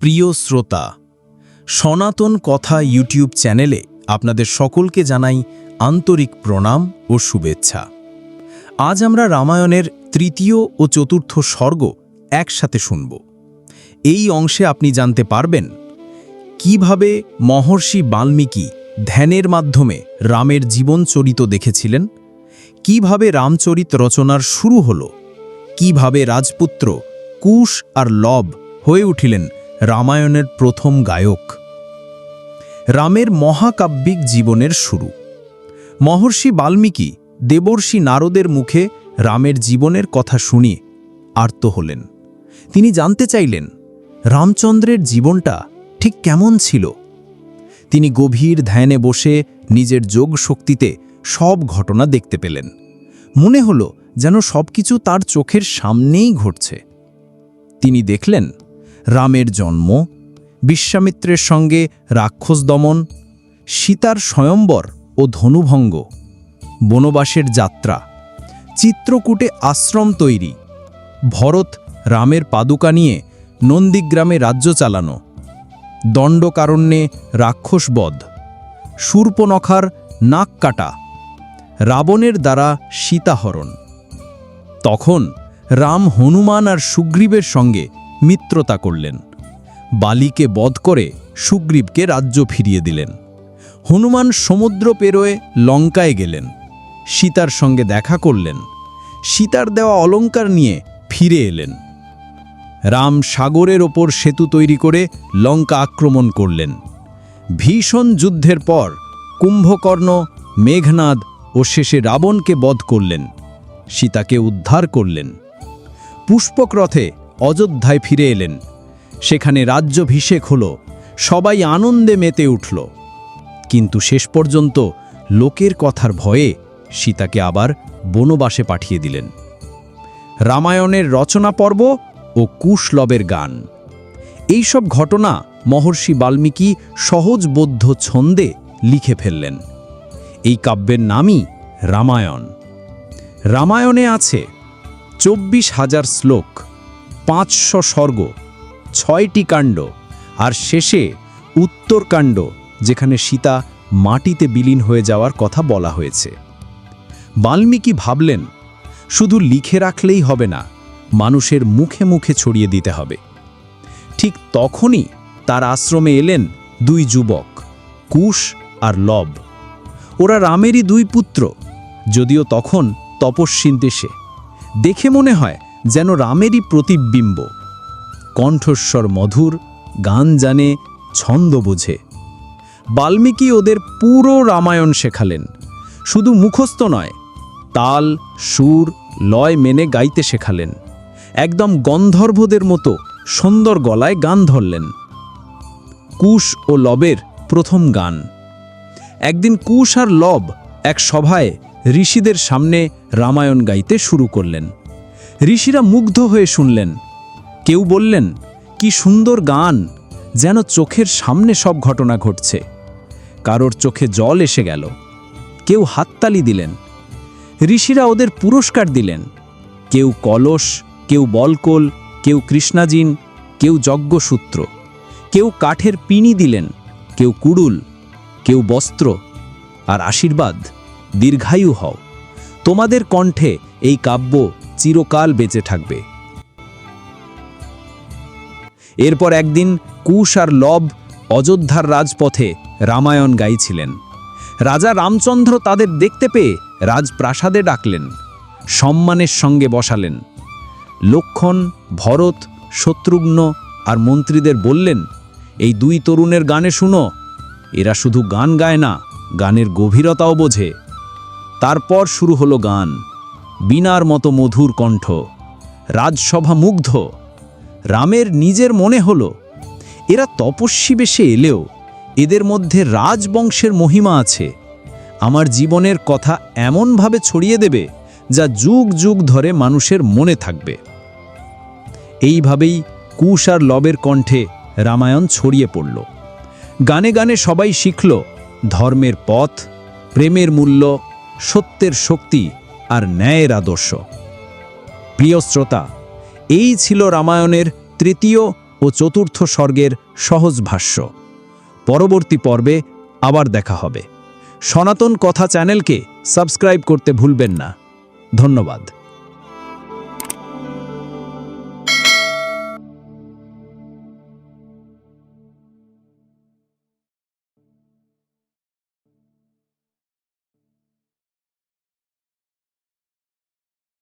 প্রিয় শ্রোতা, সনাতন কথা ইউটিউব চ্যানেলে আপনাদের সকলকে জানাই আন্তরিক প্রণাম ও শুভেচ্ছা। আজ আমরা রামায়ণের তৃতীয় ও চতুর্থ স্বর্গ একসাথে শুনব। এই অংশে আপনি জানতে পারবেন কীভাবে মহর্ষি বাল্মীকি ধ্যানের মাধ্যমে রামের জীবনচরিত দেখেছিলেন, কীভাবে রামচরিত রচনার শুরু হল কীভাবে রাজপুত্র কুশ আর লব হয়ে উঠিলেন রামায়ণের প্রথম গায়ক। রামের মহাকাব্যিক জীবনের শুরু। মহর্ষি বাল্মীকি দেবর্ষি নারদের মুখে রামের জীবনের কথা শুনিয়ে আর্ত হলেন। তিনি জানতে চাইলেন, রামচন্দ্রের জীবনটা ঠিক কেমন ছিল? তিনি গভীর ধ্যানে বসে নিজের যোগ শক্তিতে সব ঘটনা দেখতে পেলেন। মনে হল যেন সবকিছু তার চোখের সামনেই ঘটছে। তিনি দেখলেন, রামের জন্ম, বিশ্বামিত্রের সঙ্গে রাক্ষস দমন, সীতার স্বয়ম্বর ও ধনুভঙ্গ, বনবাসের যাত্রা, চিত্রকূটে আশ্রম তৈরি, ভরত রামের পাদুকা নিয়ে নন্দীগ্রামে রাজ্য চালানো, দণ্ডকারণ্যে রাক্ষসবধ শূর্পনখার নাক কাটা, রাবণের দ্বারা সীতাহরণ। তখন রাম হনুমান আর সুগ্রীবের সঙ্গে মিত্রতা করলেন। বালিকে বধ করে সুগ্রীবকে রাজ্য ফিরিয়ে দিলেন। হনুমান সমুদ্র পেরোয় লঙ্কায় গেলেন। সীতার সঙ্গে দেখা করলেন। সীতার দেওয়া অলঙ্কার নিয়ে ফিরে এলেন। রাম সাগরের ওপর সেতু তৈরি করে লঙ্কা আক্রমণ করলেন। ভীষণ যুদ্ধের পর কুম্ভকর্ণ, মেঘনাদ ও শেষে রাবণকে বধ করলেন। সীতাকে উদ্ধার করলেন। পুষ্পক রথে অযোধ্যায় ফিরে এলেন। সেখানে রাজ্যভিষেক হল, সবাই আনন্দে মেতে উঠল। কিন্তু শেষ পর্যন্ত লোকের কথার ভয়ে সীতাকে আবার বনবাসে পাঠিয়ে দিলেন। রামায়ণের রচনা পর্ব ও কুশলবের গান। এইসব ঘটনা মহর্ষি বাল্মীকি সহজবোধ্য ছন্দে লিখে ফেললেন। এই কাব্যের নামই রামায়ণ। রামায়ণে আছে চব্বিশ হাজার শ্লোক, পাঁচশো স্বর্গ, ছয়টি কাণ্ড আর শেষে উত্তরকাণ্ড যেখানে সীতা মাটিতে বিলীন হয়ে যাওয়ার কথা বলা হয়েছে। বাল্মীকি ভাবলেন, শুধু লিখে রাখলেই হবে না, মানুষের মুখে মুখে ছড়িয়ে দিতে হবে। ঠিক তখনই তার আশ্রমে এলেন দুই যুবক, কুশ আর লব। ওরা রামেরই দুই পুত্র, যদিও তখন তপস্বিন দেশে দেখে মনে হয় যেন রামেরই প্রতিবিম্ব। কণ্ঠস্বর মধুর, গান জানে, ছন্দ বোঝে। বাল্মীকি ওদের পুরো রামায়ণ শেখালেন। শুধু মুখস্থ নয়, তাল, সুর, লয় মেনে গাইতে শেখালেন। একদম গন্ধর্ভদের মতো সুন্দর গলায় গান ধরলেন। কুশ ও লবের প্রথম গান। একদিন কুশ আর লব এক সভায় ঋষিদের সামনে রামায়ণ গাইতে শুরু করলেন। ঋষিরা মুগ্ধ হয়ে শুনলেন। কেউ বললেন, কি সুন্দর গান, যেন চোখের সামনে সব ঘটনা ঘটছে। কারোর চোখে জল এসে গেল। কেউ হাততালি দিলেন। ঋষিরা ওদের পুরস্কার দিলেন। কেউ কলস, কেউ বলকোল, কেউ কৃষ্ণাজিন, কেউ যজ্ঞসূত্র, কেউ কাঠের পিনি দিলেন, কেউ কুড়ুল, কেউ বস্ত্র আর আশীর্বাদ। দীর্ঘায়ু হও। তোমাদের কণ্ঠে এই কাব্য চিরকাল বেঁচে থাকবে। এরপর একদিন কুশ আর লব অযোধ্যার রাজপথে রামায়ণ গাইছিলেন। রাজা রামচন্দ্র তাদের দেখতে পেয়ে রাজপ্রাসাদে ডাকলেন, সম্মানের সঙ্গে বসালেন। লক্ষণ, ভরত, শত্রুঘ্ন আর মন্ত্রীদের বললেন, এই দুই তরুণের গানে শুনো, এরা শুধু গান গায় না, গানের গভীরতাও বোঝে। তারপর শুরু হলো গান। বিনার মতো মধুর কণ্ঠ। রাজসভা মুগ্ধ। রামের নিজের মনে হলো, এরা তপস্বী বেশে এলেও এদের মধ্যে রাজবংশের মহিমা আছে। আমার জীবনের কথা এমনভাবে ছড়িয়ে দেবে যা যুগ যুগ ধরে মানুষের মনে থাকবে। এইভাবেই কুশ আর লবের কণ্ঠে রামায়ণ ছড়িয়ে পড়ল। গানে গানে সবাই শিখল ধর্মের পথ, প্রেমের মূল্য সত্যের শক্তি আর ন্যায়ের আদর্শ। প্রিয় শ্রোতা, এই ছিল রামায়ণের তৃতীয় ও চতুর্থ স্বর্গের সহজ ভাষ্য। পরবর্তী পর্বে আবার দেখা হবে। সনাতন কথা চ্যানেলকে সাবস্ক্রাইব করতে ভুলবেন না। ধন্যবাদ।